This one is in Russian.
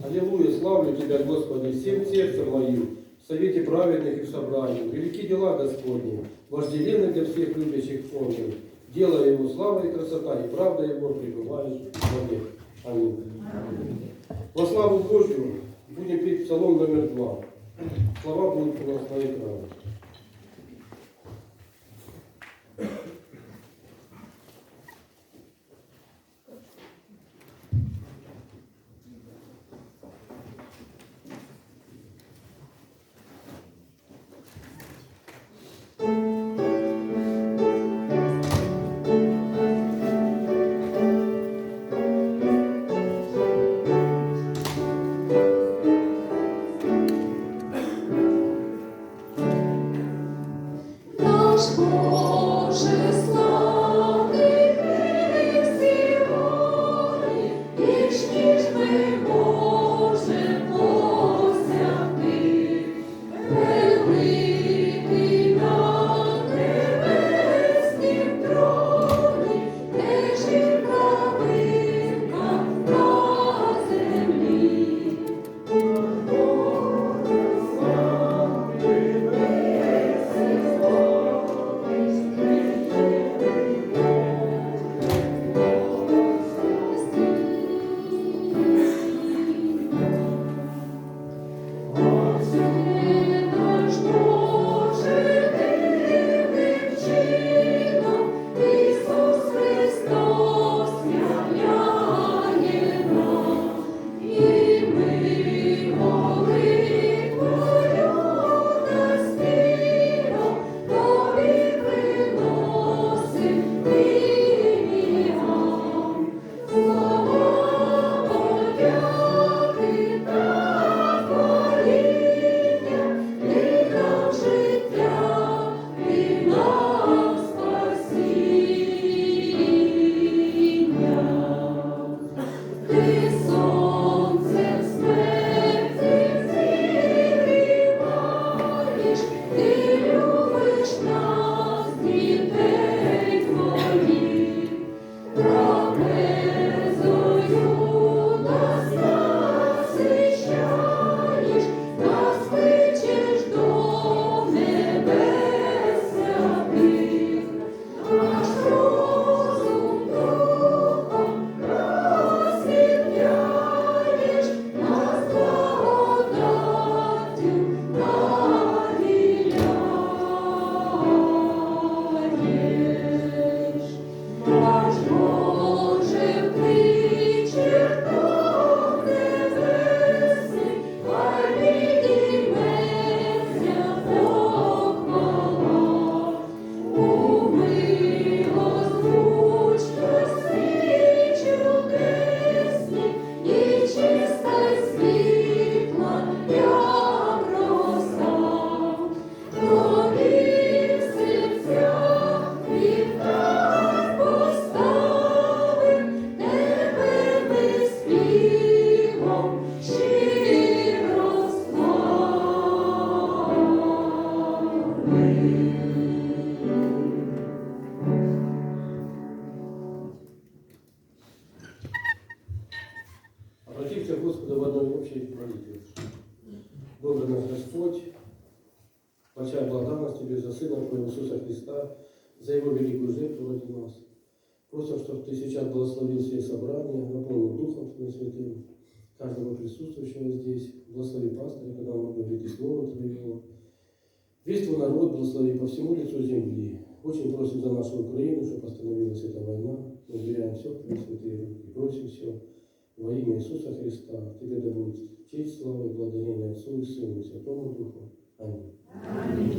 Аллилуйя, славлю Тебя, Господи, всем сердцем моим, в совете праведных и в собрании. Велики дела Господни, вожделенны для всех любящих Он. Дело Его слава и красота, и правда Его пребывает во век. Аминь. Во славу Божью будем петь псалом номер два. Слова будут у нас на экране. Боже славний Обратимся к Господу в одной общей молитве. Добрый наш Господь, большая благодарность Тебе за Сына Твоего Иисуса Христа, за Его великую жертву ради нас. Просим, чтобы Ты сейчас благословил все собрания, наполнил Духом Твоим Святым, каждого присутствующего здесь. Благослови пастыря, когда он и Слово Твоего. Весь Твой народ благослови по всему лицу земли. Очень просим за нашу Украину, чтобы остановилась эта война. Мы все Твои святые руки. Просим все во имя Иисуса Христа. Тебе да будет честь, слава и благодарение Отцу и Сыну и Святому Духу. Аминь. Аминь.